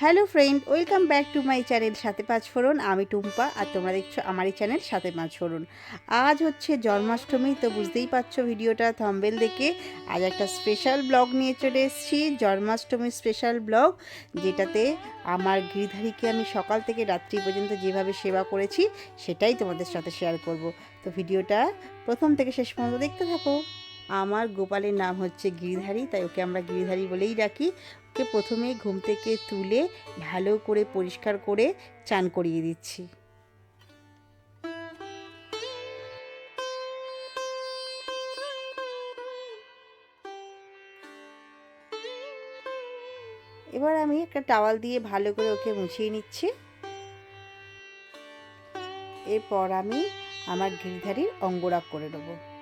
Hello friend, welcome back to my channel সাথে পাঁচ ফোড়ন। আমি টুম্পা আর তোমরা দেখছ আমার এই চ্যানেল সাথে পাঁচ ফোড়ন। আজ হচ্ছে জন্মাষ্টমী, তো বুঝতেই পারছ ভিডিওটা থাম্বেল দেখে। আজ একটা স্পেশাল ব্লগ নিয়ে চলে এসেছি, জন্মাষ্টমী স্পেশাল ব্লগ যেটাতে আমার গিরিধারীকে আমি সকাল থেকে রাত্রি পর্যন্ত যেভাবে সেবা করেছি, সেটাই তোমাদের সাথে শেয়ার করব। তো ভিডিওটা প্রথম থেকে শেষ পর্যন্ত দেখতে থাকো। আমার গোপালের নাম হচ্ছে গিরিধারী, তাই ওকে আমরা গিরিধারী বলেই ডাকি। ওকে প্রথমে ঘুম থেকে তুলে ভালো করে পরিষ্কার করে চান করিয়ে দিচ্ছি। এবার আমি একটা টাওয়াল দিয়ে ভালো করে ওকে মুছিয়ে নিচ্ছি। এরপর আমি আমার গিরিধারীর অঙ্গরাগ করে নেব।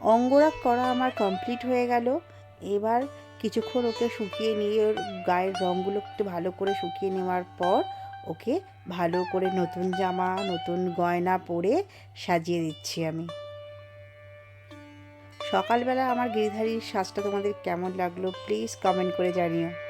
অঙ্গরাগ করা আমার কমপ্লিট হয়ে গেল। এবার কিছুক্ষণ ওকে শুকিয়ে নিয়ে ওর গায়ের রঙগুলো একটু ভালো করে শুকিয়ে নেওয়ার পর ওকে ভালো করে নতুন জামা, নতুন গয়না পরে সাজিয়ে দিচ্ছি আমি। সকালবেলা আমার গিরিধারীর সাজটা তোমাদের কেমন লাগল? প্লিজ কমেন্ট করে জানিও।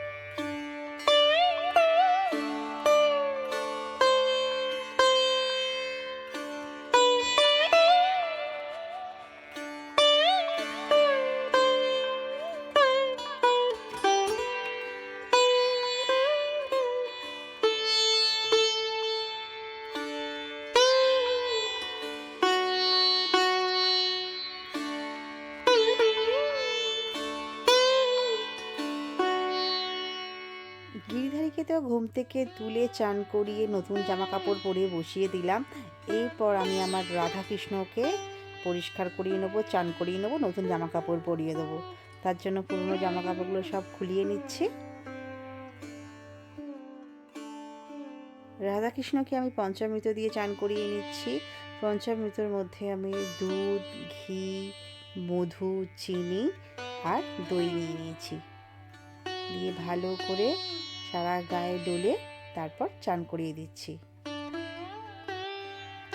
ঘুম থেকে তুলে চান করিয়ে নতুন জামা কাপড় পরিয়ে বসিয়ে দিলাম। এরপর আমি আমার রাধাকৃষ্ণকে পরিষ্কার করিয়ে নেব, চান করিয়ে নেব, নতুন জামা কাপড় পরিয়ে দেবো। তার জন্য পুরনো জামা কাপড়গুলো সব খুলিয়ে নিচ্ছি। রাধাকৃষ্ণকে আমি পঞ্চামৃত দিয়ে চান করিয়ে নিচ্ছি। পঞ্চামৃতর মধ্যে আমি দুধ, ঘি, মধু, চিনি আর দই নিয়ে নিয়েছি। দিয়ে ভালো করে সারা গায়ে ডলে তারপর চান করিয়ে দিচ্ছি।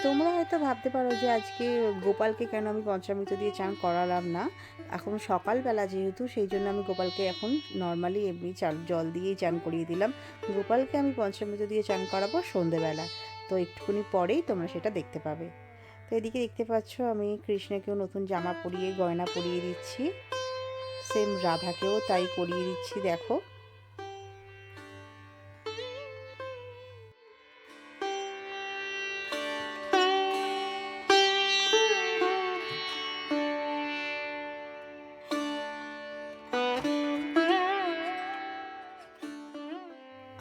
তোমরা হয়তো ভাবতে পারো যে আজকে গোপালকে কেন আমি পঞ্চামৃত দিয়ে চান করালাম না? এখন সকালবেলা যেহেতু, সেই জন্য আমি গোপালকে এখন নর্মালি এমনি চাল জল দিয়েই চান করিয়ে দিলাম। গোপালকে আমি পঞ্চামৃত দিয়ে চান করাবো সন্ধেবেলা। তো একটুখানি পরেই তোমরা সেটা দেখতে পাবে। তো এদিকে দেখতে পাচ্ছ, আমি কৃষ্ণকেও নতুন জামা পরিয়ে, গয়না পরিয়ে দিচ্ছি। সেম রাধাকেও তাই করিয়ে দিচ্ছি, দেখো।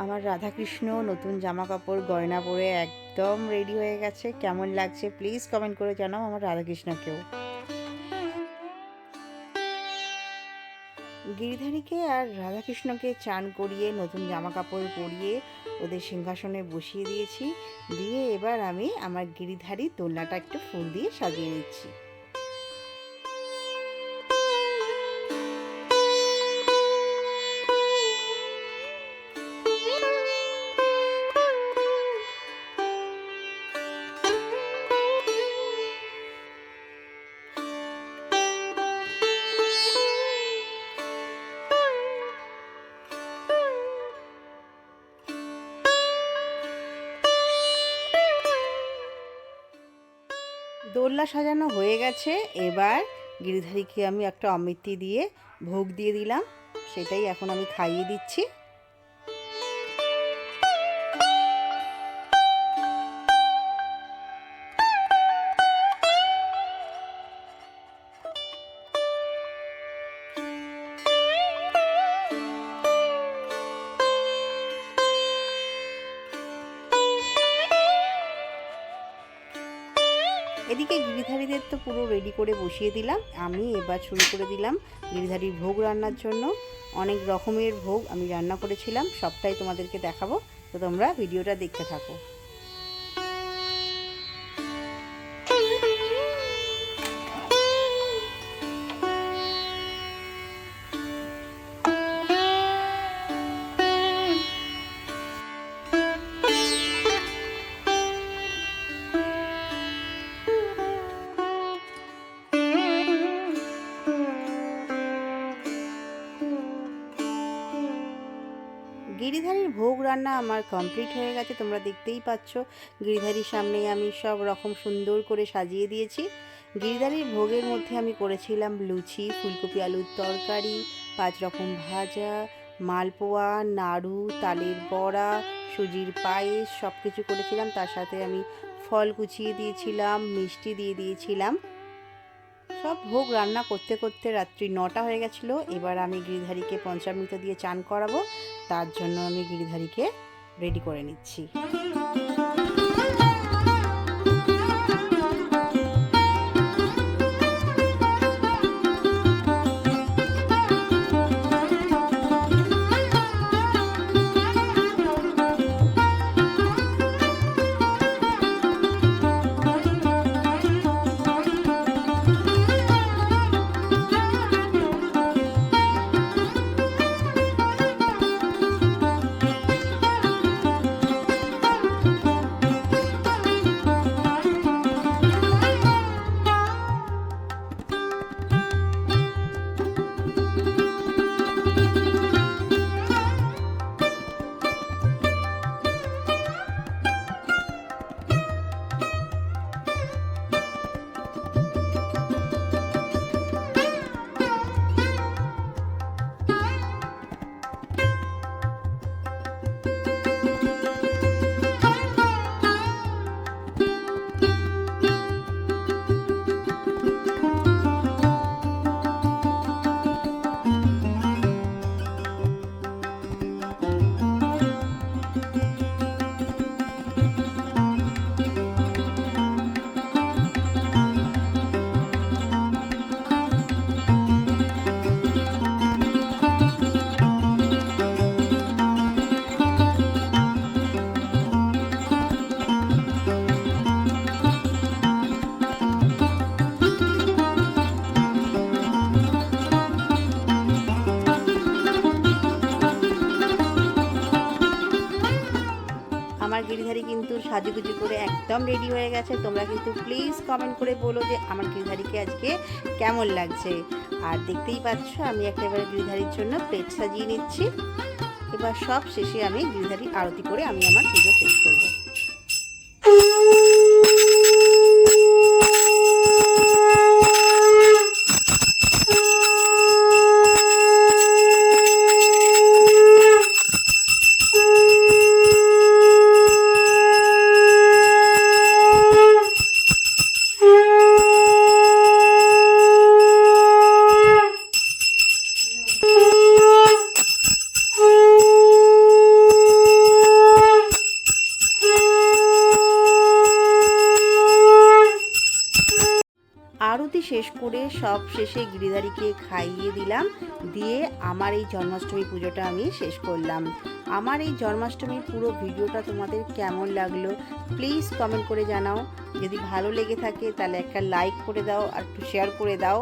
আমার রাধাকৃষ্ণ নতুন জামা কাপড় গয়না পরে একদম রেডি হয়ে গেছে। কেমন লাগছে প্লিজ কমেন্ট করে জানাও আমার রাধাকৃষ্ণকেও। গিরিধারীকে আর রাধাকৃষ্ণকে চান করিয়ে, নতুন জামা কাপড় পরিয়ে ওদের সিংহাসনে বসিয়ে দিয়েছি। দিয়ে এবার আমি আমার গিরিধারী দোলনাটা একটু ফুল দিয়ে সাজিয়ে নিচ্ছি। দোলনা সাজানো হয়ে গেছে। এবার গিরিধারীকে আমি একটা অমৃতি দিয়ে ভোগ দিয়ে দিলাম। সেটাই এখন আমি খাইয়ে দিচ্ছি। এদিকে গিরিধারীদের তো পুরো রেডি করে বসিয়ে দিলাম। আমি এবার শুরু করে দিলাম গিরিধারীর ভোগ রান্নার জন্য। অনেক রকমের ভোগ আমি রান্না করেছিলাম, সবটাই তোমাদেরকে দেখাবো। তো তোমরা ভিডিওটা দেখতে থাকো। গিরিধারীর ভোগ রান্না আমার কমপ্লিট হয়ে গেছে, তোমরা দেখতেই পাচ্ছ। গিরিধারীর সামনে আমি সব রকম সুন্দর করে সাজিয়ে দিয়েছি। গিরিধারীর ভোগের মধ্যে আমি করেছিলাম লুচি, ফুলকপি আলুর তরকারি, পাঁচ রকম ভাজা, মালপোয়া, নাড়ু, তালের বড়া, সুজির পায়েস সব কিছু করেছিলাম। তার সাথে আমি ফল কুচিয়ে দিয়েছিলাম, মিষ্টি দিয়ে দিয়েছিলাম। সব ভোগ রান্না করতে করতে রাত্রি নটা হয়ে গেছিল। এবার আমি গিরিধারীকে পঞ্চামৃত দিয়ে চান করাবো। তার জন্য আমি গিরিধারীকে রেডি করে নিচ্ছি। সাজুগুজু করে একদম রেডি হয়ে গেছে। তোমরা কিন্তু প্লিজ কমেন্ট করে বলো যে আমার গিরিধারীকে আজকে কেমন লাগছে। আর দেখতেই পাচ্ছ, আমি একেবারে গিরিধারীর জন্য প্লেট সাজিয়ে নিচ্ছি। এবার সব শেষে আমি গিরিধারী আরতি করে আমি আমার পুজো শেষ করব। শেষ করে সব শেষে গিরিধারীকে খাইয়ে দিলাম, দিয়ে আমার এই জন্মাষ্টমী পুজোটা আমি শেষ করলাম। আমার এই জন্মাষ্টমীর পুরো ভিডিওটা তোমাদের কেমন লাগল প্লিজ কমেন্ট করে জানাও। যদি ভালো লেগে থাকে, তাহলে একটা লাইক করে দাও, আর একটু শেয়ার করে দাও।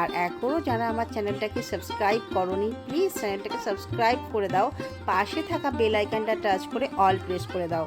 আর এখনও যারা আমার চ্যানেলটাকে সাবস্ক্রাইব করনি প্লিজ চ্যানেলটাকে সাবস্ক্রাইব করে দাও। পাশে থাকা বেল আইকনটা টাচ করে অল প্রেস করে দাও।